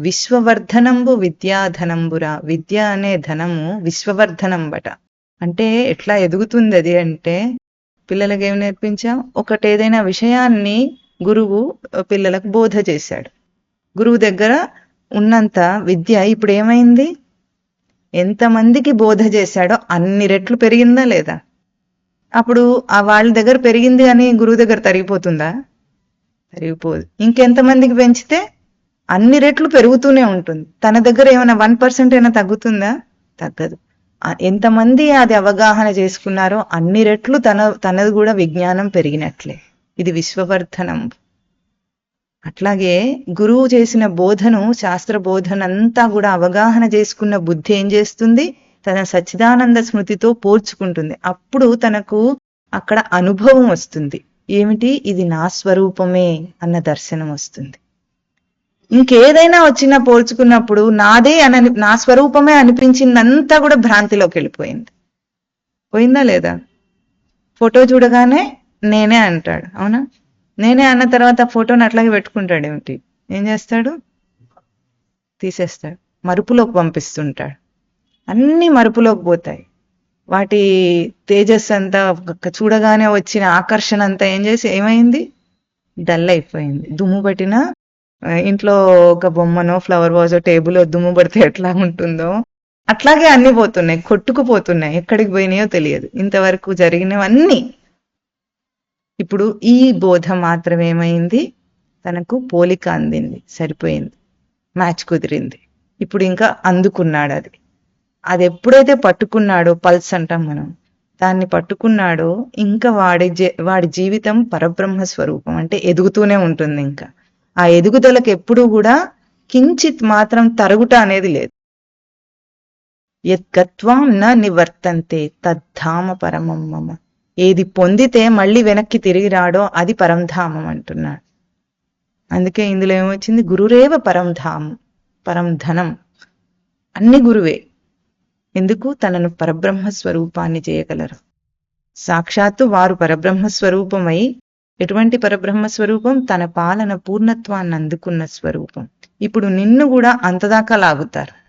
విశ్వవర్ధనంబు విద్యాధనంబురా. విద్య అనే ధనము విశ్వవర్ధనంబట. అంటే ఎట్లా ఎదుగుతుంది అది అంటే పిల్లలకి ఏం నేర్పించాం? ఒకటి ఏదైనా విషయాన్ని గురువు పిల్లలకు బోధ చేశాడు. గురువు దగ్గర ఉన్నంత విద్య ఇప్పుడు ఏమైంది ఎంతమందికి బోధ చేశాడో అన్ని రెట్లు పెరిగిందా లేదా? అప్పుడు ఆ వాళ్ళ దగ్గర పెరిగింది అని గురువు దగ్గర తరిగిపోతుందా? తరిగిపోదు. ఇంకెంతమందికి పెంచితే? అన్ని రెట్లు పెరుగుతూనే ఉంటుంది. తన దగ్గర ఏమైనా వన్ పర్సెంట్ అయినా తగ్గుతుందా? తగ్గదు. ఎంతమంది అది అవగాహన చేసుకున్నారో అన్ని రెట్లు తన తనది కూడా విజ్ఞానం పెరిగినట్లే. ఇది విశ్వవర్ధనం. అట్లాగే గురువు చేసిన బోధను శాస్త్ర బోధనంతా కూడా అవగాహన చేసుకున్న బుద్ధి ఏం చేస్తుంది? తన సచ్చిదానంద స్మృతితో పోల్చుకుంటుంది. అప్పుడు తనకు అక్కడ అనుభవం వస్తుంది. ఏమిటి? ఇది నా స్వరూపమే అన్న దర్శనం వస్తుంది. ఇంకేదైనా వచ్చినా పోల్చుకున్నప్పుడు నాదే అని నా స్వరూపమే అనిపించిందంతా కూడా భ్రాంతిలోకి వెళ్ళిపోయింది. పోయిందా లేదా? ఫోటో చూడగానే నేనే అంటాడు. అవునా? నేనే అన్న తర్వాత ఫోటోని అట్లాగే పెట్టుకుంటాడు ఏమిటి? ఏం చేస్తాడు? తీసేస్తాడు. మరుపులోకి పంపిస్తుంటాడు. అన్ని మరుపులోకి పోతాయి. వాటి తేజస్ అంతా చూడగానే వచ్చిన ఆకర్షణ అంతా ఏం చేసి ఏమైంది? డల్ అయిపోయింది. దుమ్ము పట్టిన ఇంట్లో ఒక బొమ్మనో ఫ్లవర్ వాజో టేబుల్ దుమ్ము పడితే ఎట్లా ఉంటుందో. అట్లాగే అన్ని పోతున్నాయి కొట్టుకుపోతున్నాయి. ఎక్కడికి పోయినాయో తెలియదు. ఇంతవరకు జరిగినవన్నీ. ఇప్పుడు ఈ బోధ మాత్రం ఏమైంది? తనకు పోలిక అందింది. సరిపోయింది. మ్యాచ్ కుదిరింది. ఇప్పుడు ఇంకా అందుకున్నాడు అది. అది ఎప్పుడైతే పట్టుకున్నాడో పల్స్ అంటాం మనం దాన్ని పట్టుకున్నాడో ఇంకా వాడి జీ- వాడి జీవితం పరబ్రహ్మ స్వరూపం. అంటే ఎదుగుతూనే ఉంటుంది ఇంకా. ఆ ఎదుగుదలకు ఎప్పుడూ కూడా కించిత్ మాత్రం తరుగుట అనేది లేదు. యద్గత్వాం న నివర్తంతే తద్ధామ పరమం మమ. ఏది పొందితే మళ్ళీ వెనక్కి తిరిగి రాడో అది పరంధామం అంటున్నాడు. అందుకే ఇందులో ఏమొచ్చింది? గురురేవ పరంధామం పరంధనం అన్ని గురువే. ఎందుకు? తనను పరబ్రహ్మ స్వరూపాన్ని చేయగలరు. సాక్షాత్తు వారు పరబ్రహ్మ స్వరూపమై ఎటువంటి పరబ్రహ్మ స్వరూపం? తన పాలన పూర్ణత్వాన్ని అందుకున్న స్వరూపం. ఇప్పుడు నిన్ను కూడా అంతదాకా లాగుతారు.